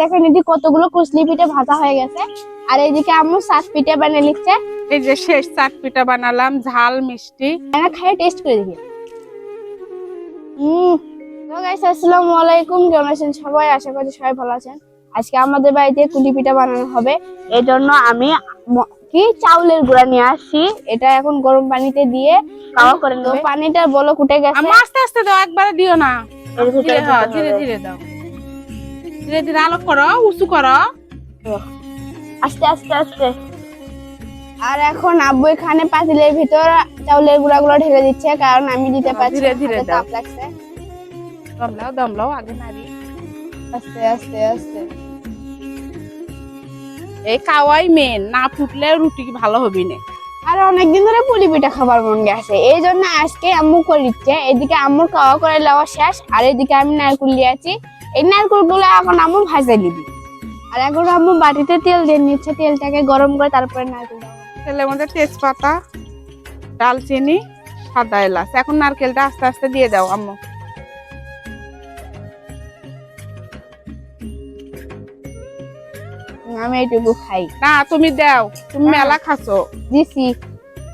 দেখেন এটি কতগুলো কুচলি পিঠে ভাজা হয়ে গেছে। আর এইদিকে আম্মু সাত পিঠে বানিয়ে নিচ্ছে। এই যে শেষ চাট পিঠা বানালাম ঝাল মিষ্টি। খাই টেস্ট করে দেখি। হুম আসসালামু আলাইকুম কেমন আছেন সবাই? আশা করি সবাই ভালো আছেন। আজকে আমাদের বাড়িতে কুলি পিঠা বানানো হবে। এই জন্য আমি কি? চাউলের গুঁড়া নিয়ে আসছি। এটা এখন গরম পানিতে দিয়ে কাওয়া করে নেব। পানিটা বলো কুটে গেছে। আস্তে আস্তে দাও একবারে দিও না। ধীরে। ধীরে দাও। ধীরে ধীরে আলো করো উঁচু করো। আস্তে আস্তে আস্তে। আর এখন আব্বু এখানে পাতিলের ভিতর চাউলের গুঁড়া গুলো ঢেলে দিচ্ছে কারণ আমি দিতে হ্যাঁ, পারছি ধীরে ধীরে তাপ লাগছে। দমলাও দমলাও আগে নাড়ি আস্তে আস্তে আস্তে। এই কাওয়াই মেন না ফুটলে রুটি ভালো হবে না। আর অনেকদিন ধরে পুলি পিঠা খাবার মন গেছে এই জন্য আজকে আম্মু করে দিচ্ছে। এদিকে আম্মুর খাওয়া করে নেওয়া শেষ আর এদিকে আমি নারকুল দিয়েছি এই নারকুলগুলো এখন আম্মু ভাজে দিবি আর এখন আম্মু বাটিতে তেল দিয়ে নিচ্ছে তেলটাকে গরম করে তারপরে নারকুল। তেলের মধ্যে তেজপাতা ডালচিনি সাদা এলাচ। এখন নারকেলটা আস্তে আস্তে দিয়ে দাও আম্মু। আমি এইটুকু খাই। না তুমি দাও। তুমি মেলা খাছো। দিছি।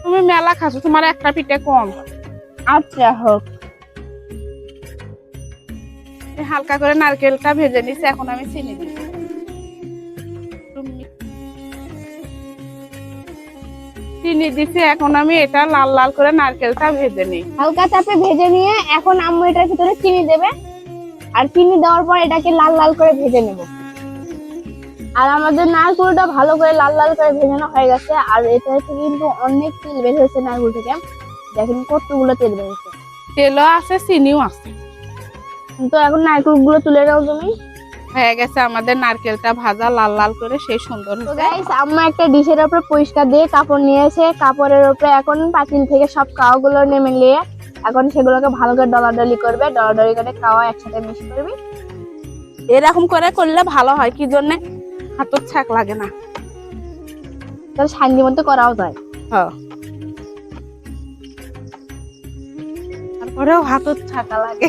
তুমি মেলা খাছো তোমার একটা পিঠে কম। আচ্ছা হোক। এই হালকা করে নারকেলটা ভেজে নিছি এখন আমি চিনি দিব চিনি দিছি এখন আমি এটা লাল লাল করে নারকেলটা ভেজে নিই। হালকা চাপে ভেজে নিয়ে এখন আম্মু এটার ভিতরে চিনি দেবে। আর চিনি দেওয়ার পর এটাকে লাল লাল করে ভেজে নেব। আর আমাদের নারকুলটা ভালো করে লাল লাল করে ভেজানো হয়ে গেছে। আর এটা থেকে কিন্তু অনেক তেল বের হয়েছে নারকুল থেকে। দেখেন কতগুলো তেল বের হয়েছে। তেলও আছে চিনিও আছে। তো এখন নারকুলগুলো তুলে নাও তুমি। হয়ে গেছে আমাদের নারকেলটা ভাজা লাল লাল করে সেই সুন্দর তো গাইস আম্মা একটা ডিশের উপরে পরিষ্কার দিয়ে কাপড় নিয়েছে কাপড়ের উপরে এখন পাতিল থেকে সব কাওয়াগুলো নেমে নিয়ে এখন সেগুলোকে ভালো করে ডলাডলি করবে ডলাডলি করে কাওয়া একসাথে মিক্স করবি। এরকম করে করলে ভালো হয় কি জন্য? হাতের ছাক লাগে না। তাহলে শান্তি মতো করাও যায়। হ্যাঁ। তারপরেও হাতের ছাকা লাগে।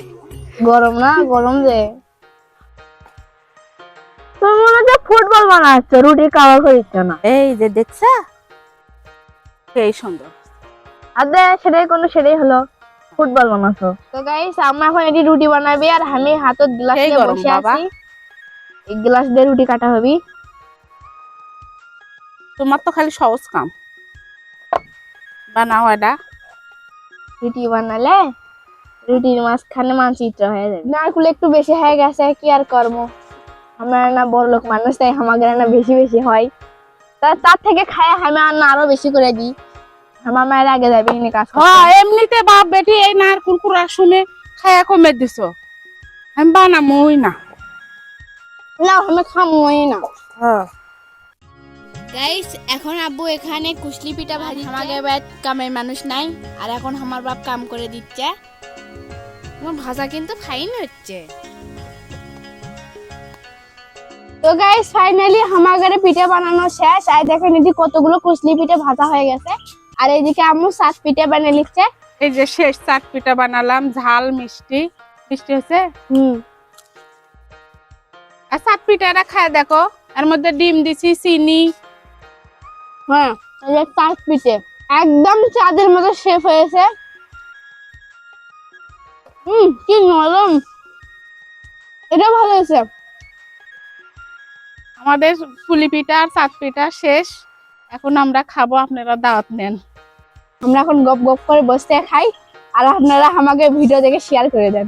গরম না গরম যে। মনে হচ্ছে ফুটবল বানাচ্ছ রুটি করিচ্ছ না। এই যে দেখছা? সেই সুন্দর। আর দে সেটাই কোনো সেটাই হলো। ফুটবল বানাচ্ছো। তো গাইস আমরা এখন এটি রুটি বানাবি আর আমি হাতত গ্লাস নিয়ে বসে আছি। এই গ্লাস দিয়ে রুটি কাটা হবি। তোমার তো খালি সহজ কাম। বানাও এটা। রুটি বানালে? রুটির মাঝখানে মানচিত্র হয়ে যাবে। নারকুল একটু বেশি হয়ে গেছে কি আর কর্ম আমরা না বড় লোক মানুষ তাই আমাদের না বেশি বেশি হয়। তা তার থেকে খায় আমি আর না আরও বেশি করে দিই। আমার মায়ের আগে যাবে এনে কাজ হ্যাঁ এমনিতে বাপ বেটি এই নারকুল শুনে খায়া কমে দিছ। আমি বানামই না। না আমি খামোই না। হ্যাঁ। গাইস এখন আব্বু এখানে কুশলি পিঠা ভাজি আমাকে কামের মানুষ নাই আর এখন আমার বাপ কাম করে দিচ্ছে। আমার ভাজা কিন্তু ফাইন হচ্ছে। তো গাইস ফাইনালি আমার ঘরে পিঠা বানানো শেষ। আর দেখেন এটি কতগুলো কুশলি পিঠে ভাজা হয়ে গেছে। আর এইদিকে আম্মু সাত পিঠা বানিয়ে নিচ্ছে এই যে শেষ চাট পিঠা বানালাম ঝাল মিষ্টি। মিষ্টি হয়েছে? হুম। আর চাট পিঠাটা খায় দেখো এর মধ্যে ডিম দিছি চিনি। হ্যাঁ এই যে চাট পিঠে। একদম চাঁদের মতো শেফ হয়েছে। হুম, কি নরম। এটা ভালো হয়েছে। আমাদের পুলি পিঠা আর চাঁদ পিঠা শেষ। এখন আমরা খাব, আপনারা দাওয়াত নেন। আমরা এখন গপ গপ করে বসতে খাই। আর আপনারা আমাকে ভিডিও দেখে শেয়ার করে দেন।